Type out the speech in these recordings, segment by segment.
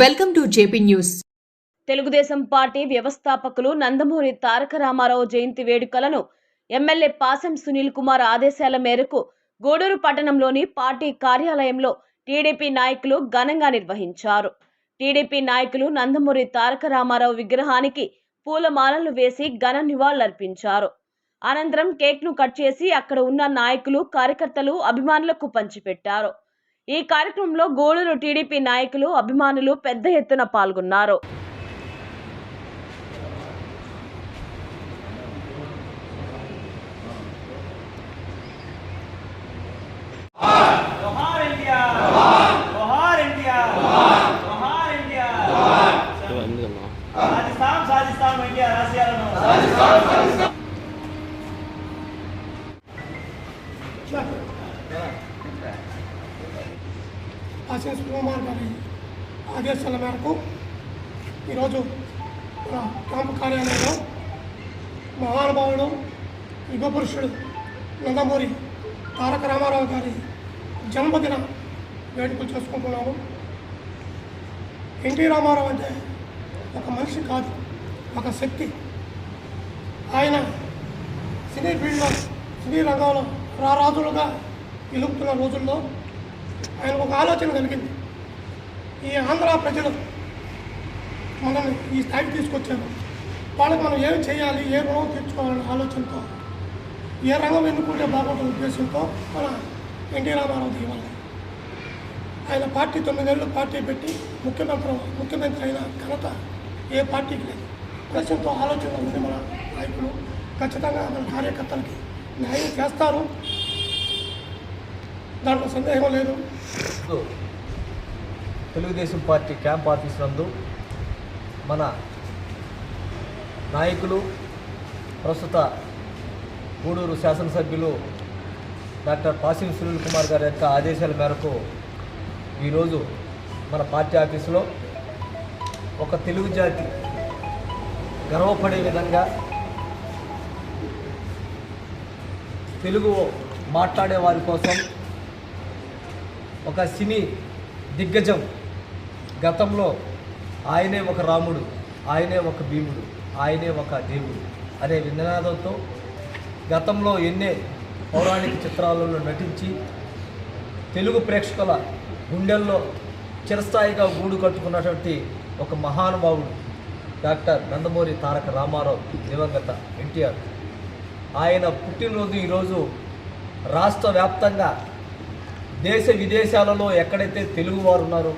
Welcome to JP news. Telugu Desam party వ్యవస్థాపకులు నందమూరి తారక రామారావు జయంతి వేడుకలను MLA పాసం సునీల్ కుమార్ ఆదేశాల మేరకు గూడూరు పట్టణంలోని పార్టీ కార్యాలయంలో టీడీపీ నాయకులు ఘనంగా నిర్వహించారు. టీడీపీ నాయకులు నందమూరి తారక రామారావు విగ్రహానికి పూలమాలలు వేసి ఘన నివాళులర్పించారు. అనంతరం కేక్ను కట్ చేసి అక్కడ ఉన్న నాయకులు కార్యకర్తలు అభిమానులకు పంచిపెట్టారు. ఈ కార్యక్రమంలో గూడూరు టీడీపీ నాయకులు అభిమానులు పెద్ద ఎత్తున పాల్గొన్నారు. ఇండియా ఆర్సిఎస్ కుమార్ గారి ఆదేశాల మేరకు ఈరోజు మన క్యాంపు కార్యాలయంలో మహానుభావుడు యుగపురుషుడు నందమూరి తారక రామారావు గారి జన్మదిన వేడుకలు చేసుకుంటున్నాము. ఎన్టీ రామారావు అంటే ఒక మనిషి కాదు ఒక శక్తి. ఆయన సినీ ఫీల్డ్లో సినీ రంగంలో రారాజులుగా నిలుపుతున్న రోజుల్లో ఆయన ఒక ఆలోచన కలిగింది. ఈ ఆంధ్ర ప్రజలు మనల్ని ఈ స్థాయికి తీసుకొచ్చారు. వాళ్ళకి మనం ఏం చేయాలి ఏ రుణం తీర్చుకోవాలనే ఆలోచనతో ఏ రంగం ఎన్నుకుంటే బాగుంటుంది ఉద్దేశంతో మన ఎన్టీ రామారావు దిగాలి ఆయన పార్టీ తొమ్మిదేళ్ళు పార్టీ పెట్టి ముఖ్యమంత్రి ముఖ్యమంత్రి అయిన ఘనత ఏ పార్టీకి లేదు. ఉద్దేశంతో ఆలోచన ఉంది మన నాయకులు. ఖచ్చితంగా మన కార్యకర్తలకి న్యాయం చేస్తారు. దాంట్లో సందేహం లేదు. తెలుగుదేశం పార్టీ క్యాంప్ ఆఫీస్ నందు మన నాయకులు ప్రస్తుత గూడూరు శాసనసభ్యులు డాక్టర్ పాసిం సునీల్ కుమార్ గారి యొక్క ఆదేశాల మేరకు ఈరోజు మన పార్టీ ఆఫీసులో ఒక తెలుగు జాతి గర్వపడే విధంగా తెలుగు మాట్లాడే వారి కోసం ఒక సినీ దిగ్గజం గతంలో ఆయనే ఒక రాముడు ఆయనే ఒక భీముడు ఆయనే ఒక దేవుడు అనే నినాదంతో గతంలో ఎన్నే పౌరాణిక చిత్రాలలో నటించి తెలుగు ప్రేక్షకుల గుండెల్లో చిరస్థాయిగా గూడు కట్టుకున్నటువంటి ఒక మహానుభావుడు డాక్టర్ నందమూరి తారక రామారావు దివంగత ఎన్టీఆర్. ఆయన పుట్టినరోజు ఈరోజు రాష్ట్ర వ్యాప్తంగా దేశ విదేశాలలో ఎక్కడైతే తెలుగు వారు ఉన్నారో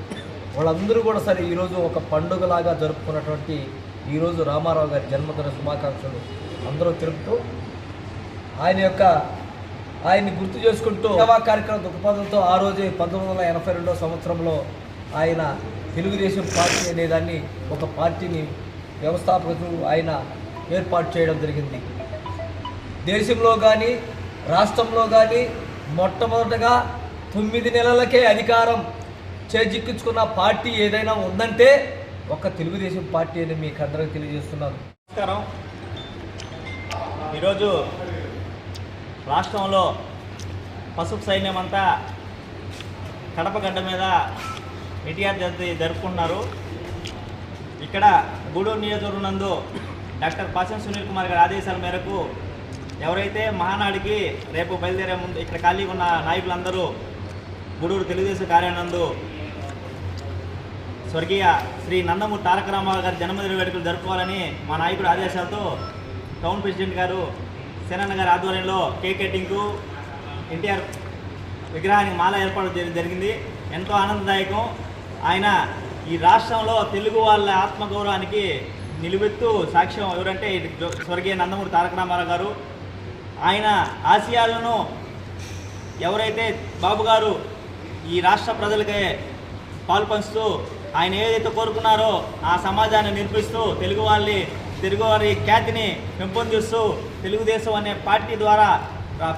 వాళ్ళందరూ కూడా సరే ఈరోజు ఒక పండుగలాగా జరుపుకున్నటువంటి ఈరోజు రామారావు గారి జన్మదిన శుభాకాంక్షలు అందరూ తెలుపుతూ ఆయన యొక్క ఆయన్ని గుర్తు చేసుకుంటూ సేవా కార్యక్రమ దృక్పథంతో ఆ రోజే పంతొమ్మిది వందల ఎనభై రెండో సంవత్సరంలో ఆయన తెలుగుదేశం పార్టీ అనేదాన్ని ఒక పార్టీని వ్యవస్థాపకులు ఆయన ఏర్పాటు చేయడం జరిగింది. దేశంలో కానీ రాష్ట్రంలో కానీ మొట్టమొదటగా తొమ్మిది నెలలకే అధికారం చేజిక్కించుకున్న పార్టీ ఏదైనా ఉందంటే ఒక తెలుగుదేశం పార్టీ అని మీకు అందరికీ తెలియజేస్తున్నాను. నమస్కారం. ఈరోజు రాష్ట్రంలో పసుపు సైన్యం అంతా కడప గడ్డ మీద ఎన్టీఆర్ జయంతి జరుపుకుంటున్నారు. ఇక్కడ గూడూరు నియోజకవర్గం నందు డాక్టర్ పాసం సునీల్ కుమార్ గారి ఆదేశాల మేరకు ఎవరైతే మహానాడికి రేపు బయలుదేరే ముందు ఇక్కడ ఖాళీగా ఉన్న నాయకులందరూ గూడూరు తెలుగుదేశం కార్యాలయం స్వర్గీయ శ్రీ నందమూరి తారక రామారావు గారి జన్మదిన వేడుకలు జరుపుకోవాలని మా నాయకుడు ఆదేశాలతో టౌన్ ప్రెసిడెంట్ గారు సేనన్న గారి ఆధ్వర్యంలో కేక్ కటింగ్కు ఎన్టీఆర్ విగ్రహానికి మాల ఏర్పాటు జరిగింది. ఎంతో ఆనందదాయకం. ఆయన ఈ రాష్ట్రంలో తెలుగు వాళ్ళ ఆత్మగౌరవానికి నిలువెత్తు సాక్ష్యం ఎవరంటే స్వర్గీయ నందమూరి తారక రామారావు గారు. ఆయన ఆసియాలను ఎవరైతే బాబు గారు ఈ రాష్ట్ర ప్రజలకే పాలు పంచుతూ ఆయన ఏదైతే కోరుకున్నారో ఆ సమాజాన్ని నిర్మిస్తూ తెలుగు వాళ్ళని తెలుగు వారి ఖ్యాతిని పెంపొందిస్తూ తెలుగుదేశం అనే పార్టీ ద్వారా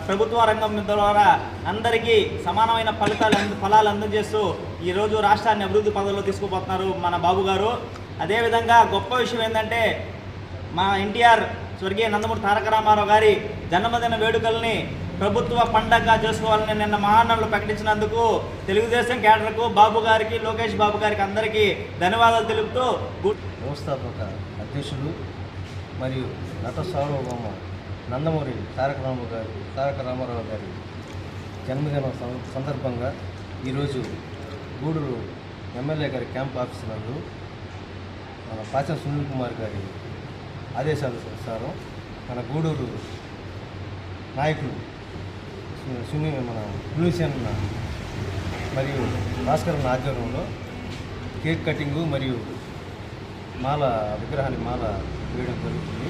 ప్రభుత్వ రంగం ద్వారా అందరికీ సమానమైన ఫలితాలు ఫలాలు అందజేస్తూ ఈరోజు రాష్ట్రాన్ని అభివృద్ధి పదవిలో తీసుకుపోతున్నారు మన బాబు గారు. అదేవిధంగా గొప్ప విషయం ఏంటంటే మా ఎన్టీఆర్ స్వర్గీయ నందమూరి తారక రామారావు గారి జన్మదిన వేడుకల్ని ప్రభుత్వ పండగగా చేసుకోవాలని నిన్న మహానంలో ప్రకటించినందుకు తెలుగుదేశం కేడర్కు బాబు గారికి లోకేష్ బాబు గారికి అందరికీ ధన్యవాదాలు తెలుపుతూ వ్యవస్థాపక అధ్యక్షులు మరియు నట సార్వభౌమ నందమూరి తారక రామారావు గారు తారక రామారావు గారి జన్మదిన సందర్భంగా ఈరోజు గూడూరు ఎమ్మెల్యే గారి క్యాంప్ ఆఫీస్ నందు మన పాచం సునీల్ కుమార్ గారి ఆదేశాల ప్రకారం మన గూడూరు నాయకులు సునీ మన బ్లూసియన్ మరియు భాస్కర్ ఆధ్వర్యంలో కేక్ కటింగు మరియు మాల విగ్రహాన్ని మాల వేయడం జరుగుతుంది.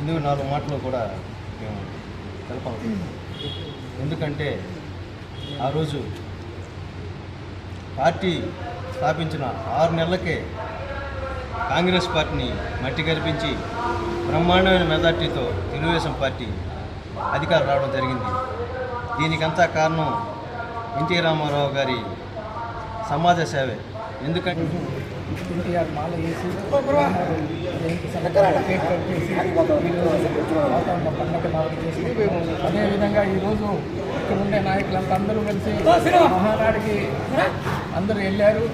ఇందుకు నాలుగు మాటలు కూడా మేము తెలపాలి ఎందుకంటే ఆ రోజు పార్టీ స్థాపించిన ఆరు నెలలకే కాంగ్రెస్ పార్టీని మట్టి కల్పించి బ్రహ్మాండమైన మెజార్టీతో తెలుగుదేశం పార్టీ అధికారం రావడం జరిగింది. దీనికంతా కారణం ఎన్టీ రామారావు గారి సమాజ సేవే. ఎందుకంటే ఎన్టీఆర్ మాల వేసి చేసి అదేవిధంగా ఈరోజు ఇక్కడ ఉండే నాయకులంతా అందరూ కలిసి మహానాడికి అందరూ వెళ్ళారు.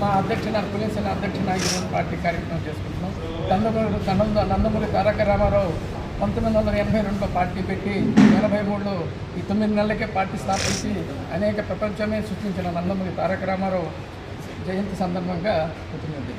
మా అధ్యక్ష పులిసిన అధ్యక్ష నాయకులు పార్టీ కార్యక్రమం చేసుకుంటున్నాం. నందమూరి నంద నందమూరి తారక రామారావు పంతొమ్మిది వందల ఎనభై రెండులో పార్టీ పెట్టి ఎనభై మూడులో ఈ తొమ్మిది నెలలకే పార్టీ స్థాపించి అనేక ప్రపంచమే సృష్టించిన నందమూరి తారక రామారావు జయంతి సందర్భంగా పుట్టినది